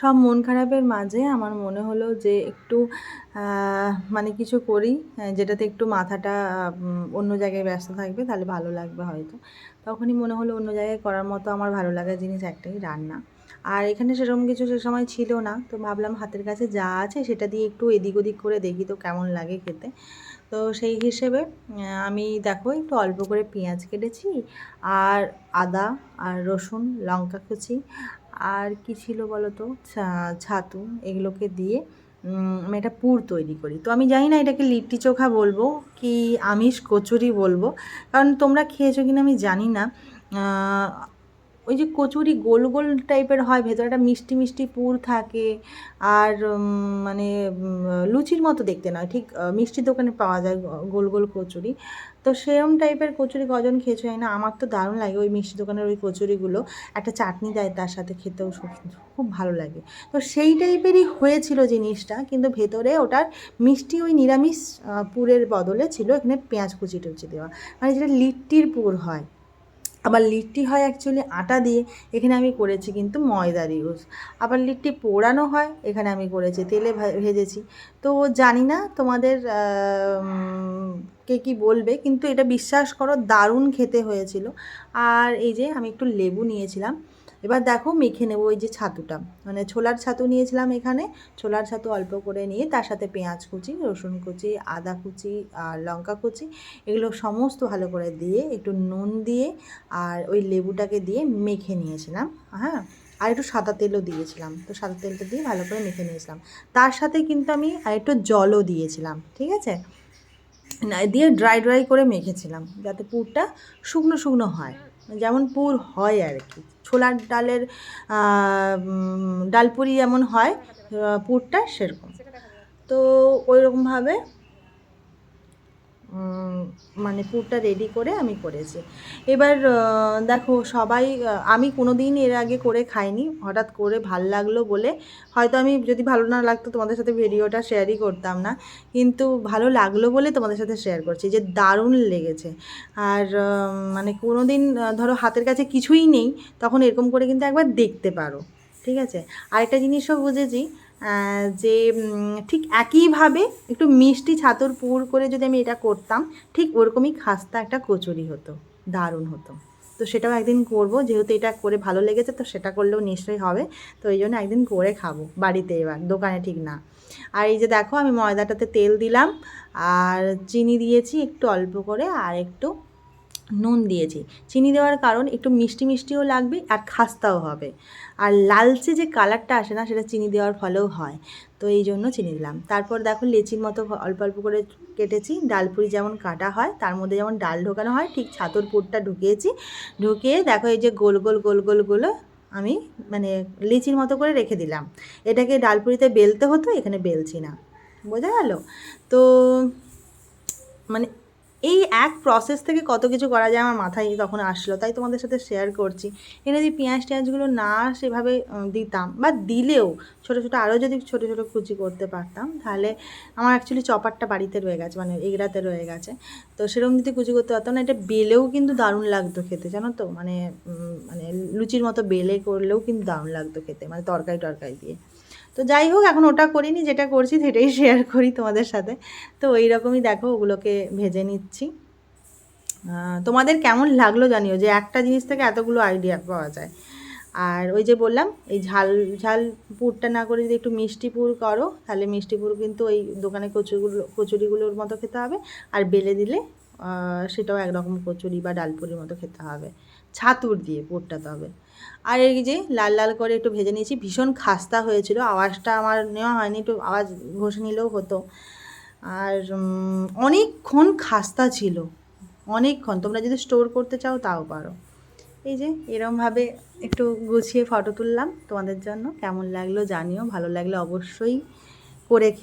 সব মন খারাপের মাঝে আমার মনে হলো যে একটু মানে কিছু করি যেটাতে একটু মাথাটা অন্য জায়গায় ব্যস্ত থাকবে, তাহলে ভালো লাগবে হয়তো। তখনই মনে হলো অন্য জায়গায় করার মতো আমার ভালো লাগার জিনিস একটাই রান্না। আর এখানে সেরকম কিছু সে সময় ছিল না, তো ভাবলাম হাতের কাছে যা আছে সেটা দিয়ে একটু এদিক ওদিক করে দেখি তো কেমন লাগে খেতে। তো সেই হিসেবে আমি দেখো একটু অল্প করে পেঁয়াজ কেটেছি, আর আদা, আর রসুন, লঙ্কা কুচি আর কি ছিল বলো তো ছাতু, এগুলোকে দিয়ে আমি একটা পুর তৈরি করি। তো আমি জানি না এটাকে লিট্টি চোখা বলব কি আমিষ কচুরি বলব। কারণ তোমরা খেয়েছো কিনা আমি জানি না। ওই যে কচুরি গোল গোল টাইপের হয় ভেতরে একটা মিষ্টি মিষ্টি পুর থাকে আর মানে লুচির মতো দেখতে নয় ঠিক আহ, মিষ্টির দোকানে পাওয়া যায় গোল গোল কচুরি। তো সেরম টাইপের কচুরি কজন খেয়েছো না আমার তো দারুণ লাগে ওই মিষ্টি দোকানের ওই কচুরিগুলো একটা চাটনি দেয় তার সাথে খেতেও খুব ভালো লাগে। তো সেই টাইপেরই হয়েছিল জিনিসটা কিন্তু ভেতরে ওটার মিষ্টি ওই নিরামিষ পুরের বদলে ছিল এখানে পেঁয়াজ কুচি টুচি দেওয়া মানে যেটা লিট্টির পুর হয়। আবার লিট্টি হয় অ্যাকচুয়ালি আটা দিয়ে, এখানে আমি করেছি কিন্তু ময়দার ইউজ আবার লিট্টি পোড়ানো হয়, এখানে আমি করেছি, তেলে ভেজেছি। তো জানি না তোমাদের কে কী বলবে, কিন্তু এটা বিশ্বাস করো দারুণ খেতে হয়েছিল। আর এই যে আমি একটু লেবু নিয়েছিলাম। এবার দেখো মেখে নেব ওই যে ছাতুটা। মানে ছোলার ছাতু নিয়েছিলাম এখানে। ছোলার ছাতু অল্প করে নিয়ে তার সাথে পেঁয়াজ কুচি, রসুন কুচি, আদা কুচি আর লঙ্কা কুচি এগুলো সমস্ত ভালো করে দিয়ে একটু নুন দিয়ে আর ওই লেবুটাকে দিয়ে মেখে নিয়েছিলাম হ্যাঁ? আর একটু সাদা তেলও দিয়েছিলাম। তো সাদা তেলটা দিয়ে ভালো করে মেখে নিয়েছিলাম। তার সাথে কিন্তু আমি আর একটু জলও দিয়েছিলাম, ঠিক আছে? দিয়ে ড্রাই ড্রাই করে মেখেছিলাম যাতে পুরটা শুকনো শুকনো হয়। যেমন পুর হয় আর কি। ছোলার ডালের ডালপুরি যেমন হয় পুরটা সেরকম। তো ওই রকমভাবে উম, মানে পুরটা রেডি করে আমি করেছি। এবার দেখো সবাই আমি কোনো দিন এর আগে করে খাইনি, হঠাৎ করে ভালো লাগল বলে। হয়তো আমি যদি ভালো না লাগতো তোমাদের সাথে ভিডিওটা শেয়ারই করতাম না। কিন্তু ভালো লাগল বলে তোমাদের সাথে শেয়ার করছি, যে দারুণ লেগেছে। আর মানে কোনো দিন ধরো হাতের কাছে কিছুই নেই, তখন এরকম করে কিন্তু একবার দেখতে পারো। ঠিক আছে? আরেকটা জিনিসও বুঝেছি যে ঠিক একইভাবে একটু মিষ্টি ছাতুর পুর করে যদি আমি এটা করতাম, ঠিক ওরকমই খাস্তা একটা কচুরি হতো, দারুণ হতো। তো সেটাও একদিন করব, যেহেতু এটা করে ভালো লেগেছে, তো সেটা করলেও নিশ্চয়ই হবে। তো এই জন্য একদিন করে খাব, বাড়িতে এবার, দোকানে ঠিক না। আর এই যে দেখো, আমি ময়দাটাতে তেল দিলাম, আর চিনি দিয়েছি একটু অল্প করে, আর একটু নুন দিয়েছি। চিনি দেওয়ার কারণ একটু মিষ্টি মিষ্টিও লাগবে আর খাস্তাও হবে। আর লালচে যে কালারটা আসে না, সেটা চিনি দেওয়ার ফলেও হয়। তো এই জন্য চিনি দিলাম। তারপর দেখো লেচির মতো অল্প অল্প করে কেটেছি। ডালপুরি যেমন কাটা হয়, তার মধ্যে যেমন ডাল ঢোকানো হয়, ঠিক ছাতুর পুরটা ঢুকিয়েছি। ঢুকিয়ে দেখো এই যে গোল গোল গোল গোলগুলো আমি মানে লিচির মতো করে রেখে দিলাম। এটাকে ডালপুরিতে বেলতে হতো, এখানে বেলছি না। বোঝা গেল? তো মানে এই এক প্রসেস থেকে কত কিছু করা যায় আমার মাথায় তখন আসলো, তাই তোমাদের সাথে শেয়ার করছি। এখানে যদি পেঁয়াজ টেঁয়াজগুলো না সেভাবে দিতাম বা দিলেও ছোটো ছোটো আরও যদি ছোটো ছোটো কুচি করতে পারতাম, তাহলে আমার অ্যাকচুয়ালি চপারটা বাড়িতে রয়ে গেছে মানে এগড়াতে রয়ে গেছে। তো সেরকম যদি কুচি করতে পারতাম না, এটা বেলেও কিন্তু দারুণ লাগতো খেতে, জানো তো? মানে মানে লুচির মতো বেলে করলেও কিন্তু দারুণ লাগতো খেতে মানে তরকারি টরকারি দিয়ে। তো যাই হোক, এখন ওটা করিনি, যেটা করছি সেটাই শেয়ার করি তোমাদের সাথে। তো ওই রকমই দেখো, ওগুলোকে ভেজে নিচ্ছি। তোমাদের কেমন লাগল জানিও, যে একটা জিনিস থেকে এতগুলো আইডিয়া পাওয়া যায়। আর ওই যে বললাম, এই ঝাল ঝাল পুরটা না করে যদি একটু মিষ্টি পুর করো, তাহলে মিষ্টি পুর কিন্তু ওই দোকানে কচুরিগুলো কচুরিগুলোর মতো খেতে হবে। আর বেলে দিলে সেটাও একরকম কচুরি বা ডালপুরির মতো খেতে হবে। ছাতুর দিয়ে, পুরটা হবে। আর এই যে লাল লাল করে একটু ভেজে নিয়েছি, ভীষণ খাস্তা হয়েছিল। আওয়াজটা আমার নেওয়া হয়নি, একটু আওয়াজ ঘষে নিলেও হতো। আর অনেকক্ষণ খাস্তা ছিল। অনেকক্ষণ, তোমরা যদি স্টোর করতে চাও তাও পারো। এই যে এরমভাবে একটু গুছিয়ে ফটো তুললাম তোমাদের জন্য। কেমন লাগল জানিও, ভালো লাগলে অবশ্যই করে খেও।